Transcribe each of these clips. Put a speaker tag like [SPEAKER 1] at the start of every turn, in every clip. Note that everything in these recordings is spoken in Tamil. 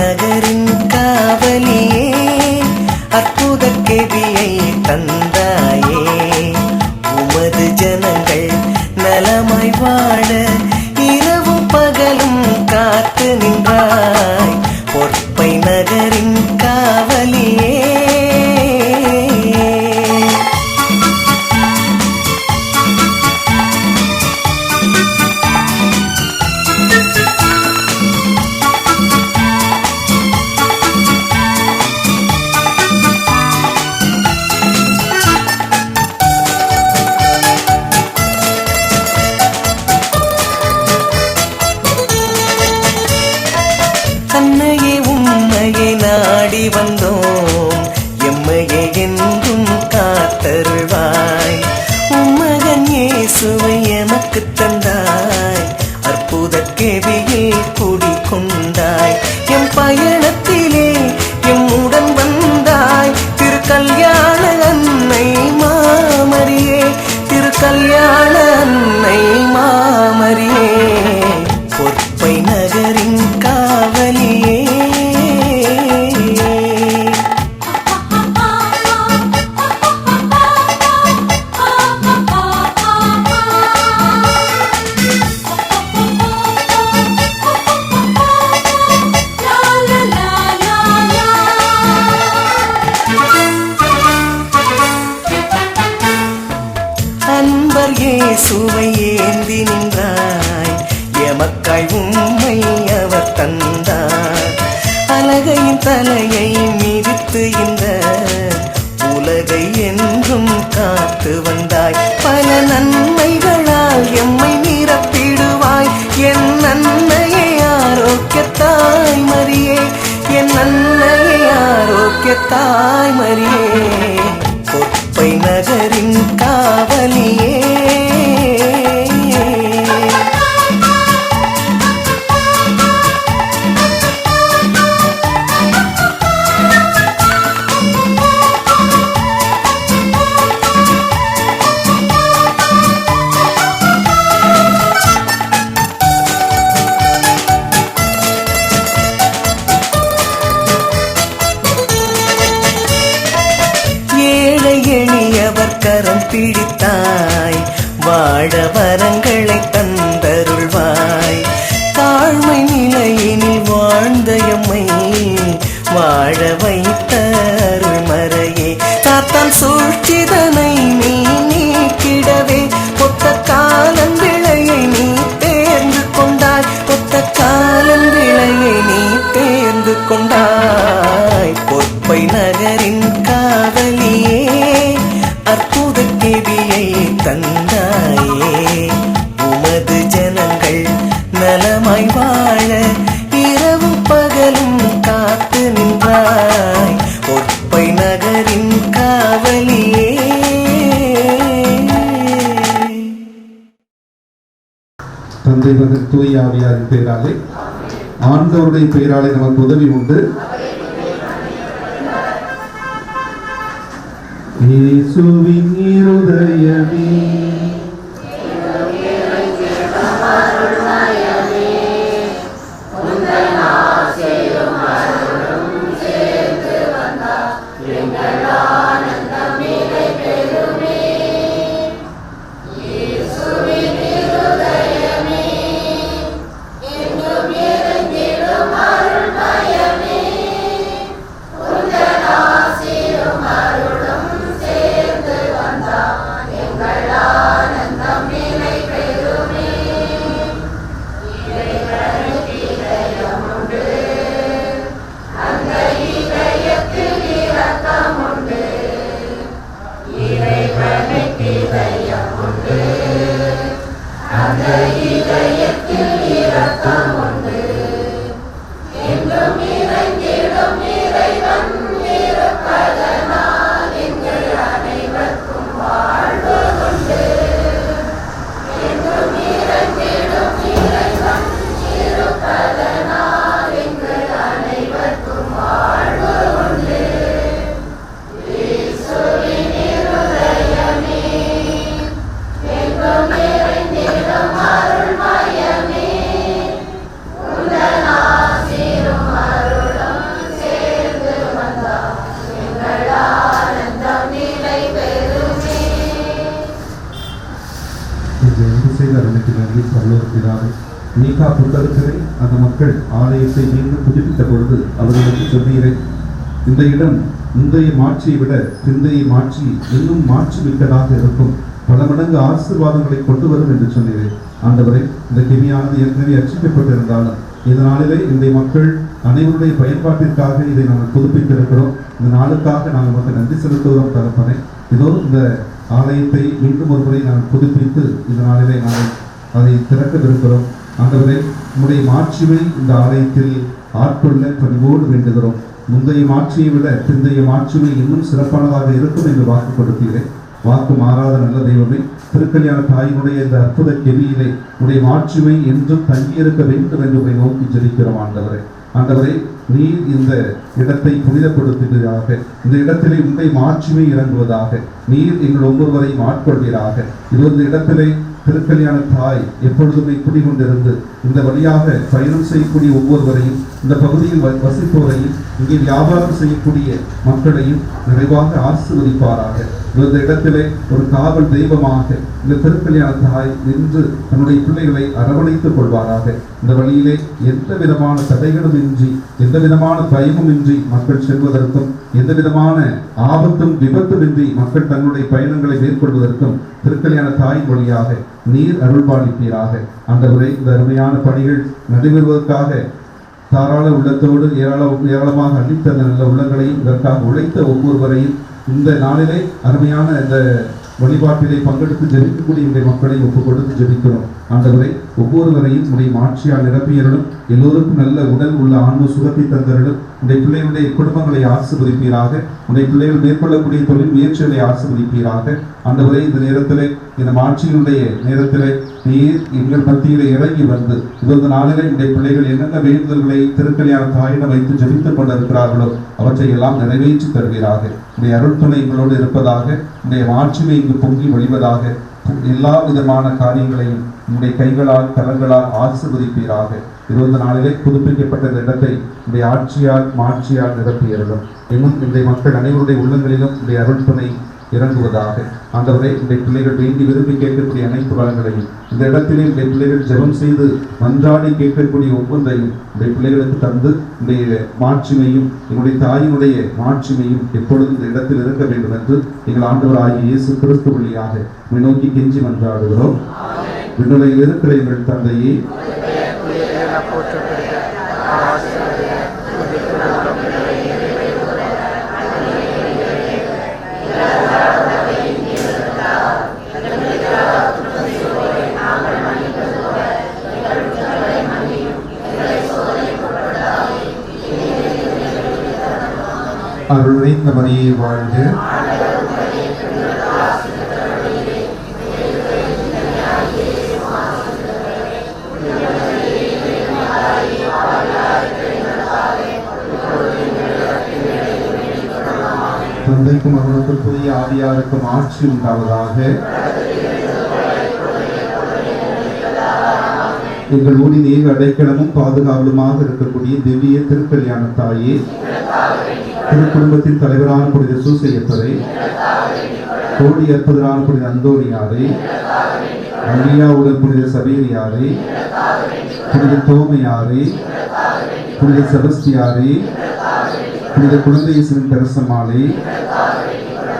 [SPEAKER 1] நகரின் காவலியே அற்புத கெதியை நாடி வந்தோம். எம்மையே என்றும் காத்தருள்வாய். உம்மகன் இயேசுவை எமக்கு தந்தாய். அற்புத கேவியில் குடிக்கொண்டாய் எம் பயன் தாய் உண்மை அவர் தந்தார். அழகையின் தலையை மிதித்து இந்த உலகை என்றும் காத்து வந்தாய். பல நன்மைகளால் எம்மை நிரப்பிடுவாய். என் நன்மையை ஆரோக்கியத்தாய் மரியே. என் நன்மையை ஆரோக்கியத்தாய் மரியே. பிடித்தாய். வாழ வரங்களை தந்தருள்வாய். தாழ்மை நிலையினில் வாழ்ந்த எம்மை வாழ வைத்த அருள்மறையே. தாத்தான் சூழ்ச்சிதனை நீ நீக்கிடவே ஒத்த காலம் விளையை நீ தேர்ந்து கொண்டாய். ஒத்த காலம் விளையை நீ தேர்ந்து கொண்டாய்.
[SPEAKER 2] ஆண்டவருடைய பெயராலே நமக்கு உதவி உண்டு. இயேசுவின் இருதயமே. மீகா புத்தகத்திலே அந்த மக்கள் ஆலயத்தை மீண்டும் புதுப்பித்த பொழுது அவர்களுக்கு சொன்னீரே இந்த இடம் முந்தைய மாட்சியை விட பிந்தைய மாட்சி இன்னும் மாட்சி மிக்கதாக இருக்கும். பல மடங்கு ஆசீர்வாதங்களை கொண்டு வரும் என்று சொன்னேன் ஆண்டவரே இந்த கிமியானது ஏற்கனவே அச்சிக்கப்பட்டிருந்தாலும் இதனாலே இந்த மக்கள் அனைவருடைய பயன்பாட்டிற்காக இதை நாங்கள் புதுப்பித்திருக்கிறோம். இந்த நாளுக்காக நாங்கள் வந்து நன்றி செலுத்துகிறோம் தகப்பனே. இதோ இந்த ஆலயத்தை மீண்டும் ஒரு முறை நாங்கள் புதுப்பித்து இந்த நாளிலே நாங்கள் அதை திறக்கவிருக்கிறோம் ஆண்டவரே உங்களுடைய மாட்சிமை இந்த ஆலயத்தில் ஆட்கொள்ள பணிவோடு வேண்டுகிறோம். முந்தைய மாட்சியை விட பிந்தைய மாட்சிமை இன்னும் சிறப்பானதாக இருக்கும் என்று வாக்கு கொடுக்கிறேன் வாக்கு மாறாத நல்ல தெய்வமே திருக்கல்யாண தாயினுடைய இந்த அற்புத கெவியிலே உடைய மாட்சிமை என்றும் தங்கியிருக்க வேண்டும் என்று உம்மை நோக்கி ஜெபிக்கிறோம் ஆண்டவரே. ஆண்டவரே நீர் இந்த இடத்தை புனிதப்படுத்துவதாக இந்த இடத்திலே உண்மை மாட்சிமை இறங்குவதாக. நீர் எங்கள் ஒவ்வொருவரையும் ஆட்கொள்வீராக. இது இந்த இடத்திலே திருக்கல்யாண தாய் எப்பொழுதுமே குடிகொண்டிருந்து இந்த வழியாக பயணம் செய்யக்கூடிய ஒவ்வொருவரையும் இந்த பகுதியில் வசிப்போரையும் இங்கே வியாபாரம் செய்யக்கூடிய மக்களையும் நிறைவாக ஆசிர்வதிப்பாராக. இந்த இடத்திலே ஒரு காவல் தெய்வமாக இந்த திருக்கல்யாண தாய் நின்று தன்னுடைய பிள்ளைகளை அரவணைத்துக் கொள்வாராக. இந்த வழியிலே எந்த விதமான தடைகளும் இன்றி எந்த விதமான பயமும் இன்றி மக்கள் செல்வதற்கும் எந்த விதமான ஆபத்தும் விபத்தும் இன்றி மக்கள் தங்களுடைய பயணங்களை மேற்கொள்வதற்கும் திருக்கல்யாண தாயின் வழியாக நீர் அருள்பாலிப்பீராக. உரை இந்த அருமையான பணிகள் நடைபெறுவதற்காக தாராள உள்ளத்தோடு ஏராள ஏராளமாக அளித்த நல்ல உள்ளங்களையும் இதற்காக உழைத்த ஒவ்வொருவரையும் இந்த நாளிலே அருமையான இந்த வழிபாட்டிலே பங்கெடுத்து ஜெபிக்கக்கூடிய இந்த மக்களை ஒப்புக் கொடுத்து ஜெபிக்கிறோம். ஆண்டவரை ஒவ்வொருவரையும் உடைய மாட்சியால் நிரப்பியருளும் எல்லோருக்கும் நல்ல உடல் உள்ள ஆன்ம சுகத்தை தந்தருளும். உடைய பிள்ளைகளுடைய குடும்பங்களை ஆசிர்வதிப்பீராக. உடைய பிள்ளைகள் மேற்கொள்ளக்கூடிய தொழில் முயற்சிகளை ஆசிர்வதிப்பீராக. ஆண்டவரை இந்த நேரத்தில் இந்த மாட்சியினுடைய நேரத்திலே நீர் எங்கள் மத்தியில் இறங்கி வந்து இது இந்த நாளிலே பிள்ளைகள் என்னென்ன வேண்டுதல்களை திருக்கல்யாண தாயிடம் வைத்து ஜபித்துக் கொண்டிருக்கிறார்களோ அவற்றை எல்லாம் நிறைவேற்றி தருகிறார்கள் உடைய அருள்துணை எங்களோடு இருப்பதாக உடைய மாட்சிமை இங்கு பொங்கி வழிவதாக எல்லா விதமான காரியங்களையும் உடைய கைகளால் கரங்களால் ஆசிர்வதிப்பீராக. இருபது நாளிலே புதுப்பிக்கப்பட்ட இந்த இடத்தை உடைய ஆட்சியால் மாட்சியால் நிரப்பியறலும் இன்னும் இன்றைய மக்கள் அனைவருடைய உள்ளங்களிலும் உடைய அருள்பனை இறங்குவதாக. ஆண்டவரை இந்த பிள்ளைகள் வேண்டி விரும்பி கேட்கக்கூடிய அனைத்து வளங்களையும் இந்த இடத்திலே இந்த பிள்ளைகள் ஜெபம் செய்து மன்றாடி கேட்கக்கூடிய ஒவ்வொன்றையும் இந்த பிள்ளைகளுக்கு தந்து இந்த மாட்சிமையும் எங்களுடைய தாயினுடைய மாட்சிமையும் எப்பொழுதும் இந்த இடத்தில் இருக்க வேண்டும் என்று எங்கள் ஆண்டவர் ஆகிய இயேசு கிறிஸ்து வழியாக நோக்கி கெஞ்சி மன்றாடுகிறோம். விண்ணுலையில் இருக்கிற எங்கள் தந்தையே. அருள் நிறைந்த மரியை வாழ்க தந்தைக்கும் அவர்களுக்கும் புதிய ஆவியாருக்கும் ஆட்சி உண்டாவதாக. எங்கள் ஊரின் ஏக அடைக்கலமும் பாதுகாவலுமாக இருக்கக்கூடிய திவ்ய திருக்கல்யாண தாயே. திருக்குடும்பத்தின் தலைவரான புனித சூசையப்பரை கோடி அற்புதரான புனித அந்தோணியாரை அங்கியாவுடன் புனித சபீரியாரை புனித தோமையாரை புனித செபஸ்தியாரை புனித குழந்தை இயேசுவின்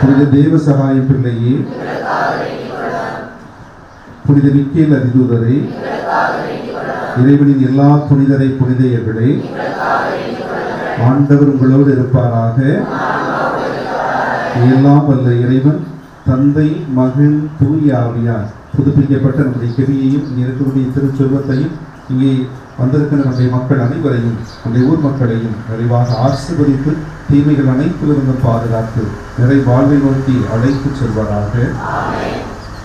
[SPEAKER 2] புனித தேவ சகாய பிள்ளையே புனித மிக்கேல் அதிதூதரை இறைவனின் எல்லா புனிதரை புனிதையர்களே ஆண்டவர் உங்களோடு இருப்பாராக. எல்லாம் வல்ல இறைவன் தந்தை மகன் தூய் ஆவியார். புதுப்பிக்கப்பட்ட நம்முடைய கெவியையும் இங்கே இருக்கக்கூடிய திருச்செல்வத்தையும் இங்கே வந்திருக்கிற நம்முடைய மக்கள் அனைவரையும் நம்முடைய ஊர் மக்களையும் நிறைவாக ஆசிர்வதித்து தீமைகள் அனைத்திலிருந்தும் பாதுகாத்து நிறை வாழ்வை நோக்கி அழைத்து செல்வராக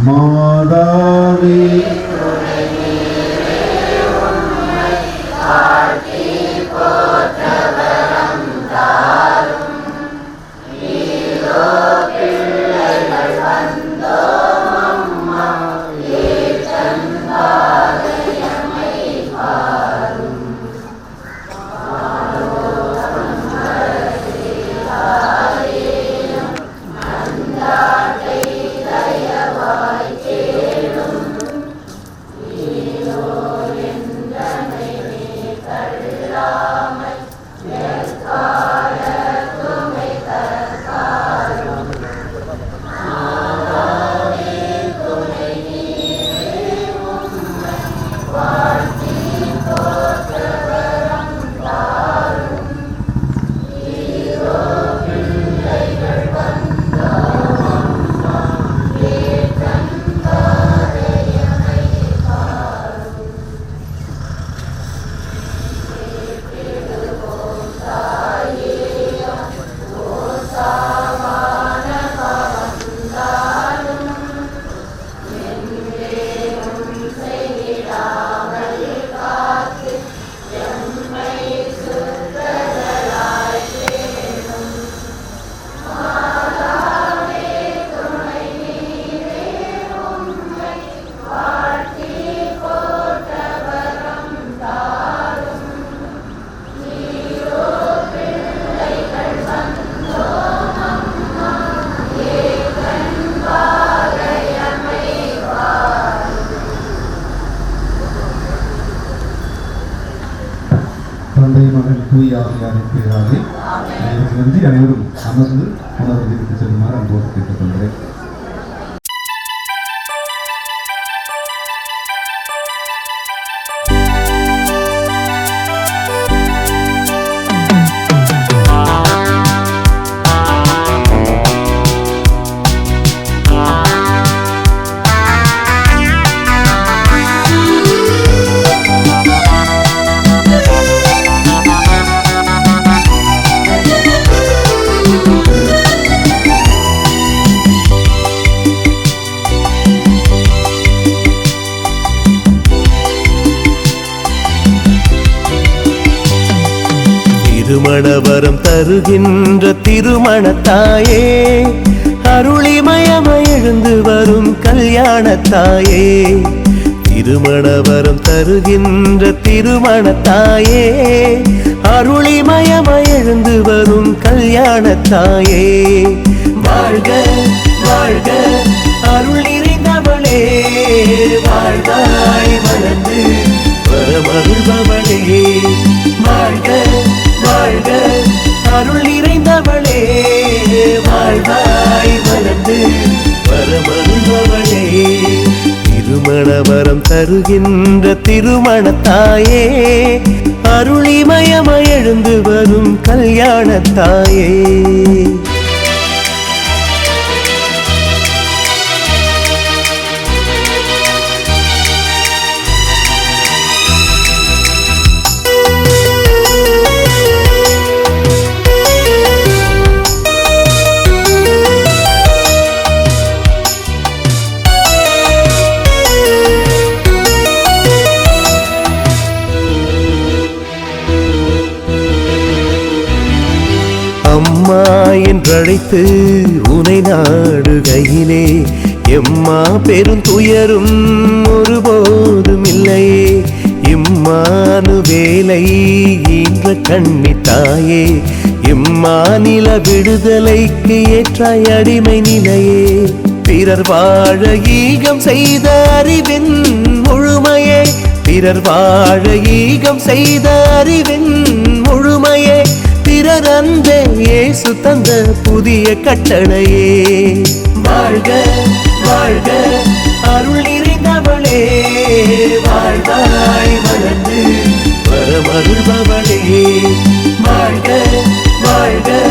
[SPEAKER 2] மாதாவே தந்தை மகன் தூய் ஆகியார் இருக்கிறார்கள் வந்து அனைவரும் அமர்ந்து உணர்வு செல்லுமாறு அன்போடு கேட்டுக்கொள்கிறேன்.
[SPEAKER 3] மணவரம் தருகின்ற திருமணத்தாயே அருளிமயம எழுந்து வரும் கல்யாணத்தாயே திருமணவரம் தருகின்ற திருமணத்தாயே அருளிமயம எழுந்து வரும் கல்யாணத்தாயே வாழ்க வாழ்க அருள் நிறைந்தவளே. வாழ்வாய் வளர்ந்து வரமருள்பவளே வாழ்க வாழ்க. அருள் நிறைந்தவளே வாழ்வாய் வளர்ந்து வரமருந்தவளே. திருமண வரம் தருகின்ற திருமணத்தாயே அருளிமயம எழுந்து வரும் கல்யாணத்தாயே. என்றழைத்து உனை நாடுகையிலே. எம்மா பெரும் துயரும் ஒருபோதும் இல்லையே. இம்மானு வேலை ஈன்ற கண்ணித்தாயே இம்மாநில விடுதலைக்கு ஏற்றாய் அடிமை நிலையே. பிறர் வாழ ஈகம் செய்த அறிவின் முழுமையே. பிறர் வாழ ஈகம் செய்த அறிவின் முழுமையே. பிறர் அன்பே இயேசு தந்த புதிய கட்டளையே. வாழ்க வாழ்க அருள் நிறைந்தவளே. வாழ்வாய் வளர்ந்து வரமருள்பவளே. வாழ்க வாழ்க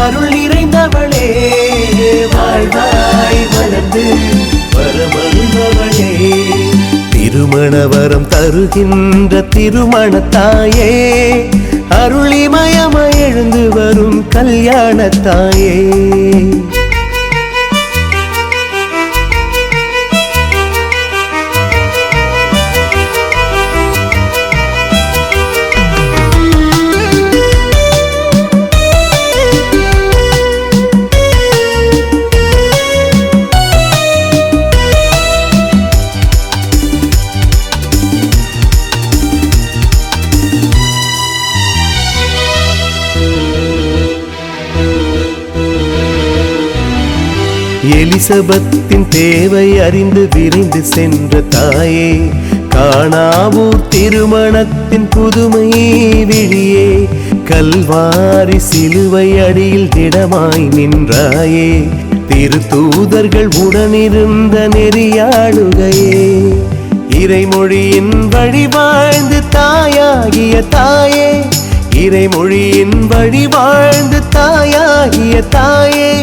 [SPEAKER 3] அருள் நிறைந்தவளே. வாழ்வாய் வளர்ந்து வரமருள்பவளே. திருமண வரம் தருகின்ற திருமண தாயே. அருளிமயம எழுந்து வரும் கல்யாணத்தாயே எலிசபத்தின் தேவை அறிந்து விரிந்து சென்ற தாயே காணாவூர் திருமணத்தின் புதுமை விழியே கல்வாரி சிலுவை அடியில் திடமாய் நின்றாயே திருத்தூதர்கள் உடனிருந்த நெறியாளுகையே இறைமொழியின் வழி வாழ்ந்து தாயாகிய தாயே இறைமொழியின் வழி வாழ்ந்து தாயாகிய தாயே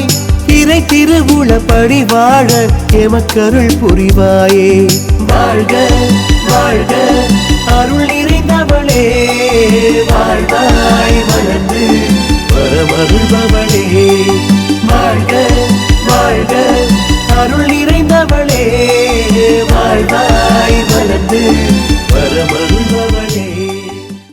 [SPEAKER 3] திருவுளப்படி வாழ எமக்கருள் புரிவாயே. வாழ்க வாழ்க அருள் நிறைந்தவளே. வாழ்வாய் வளர்ந்து பரமருள்பவளே வாழ்க வாழ்க அருள் நிறைந்தவளே. வாழ்வாய் வளர்ந்து பரமருள்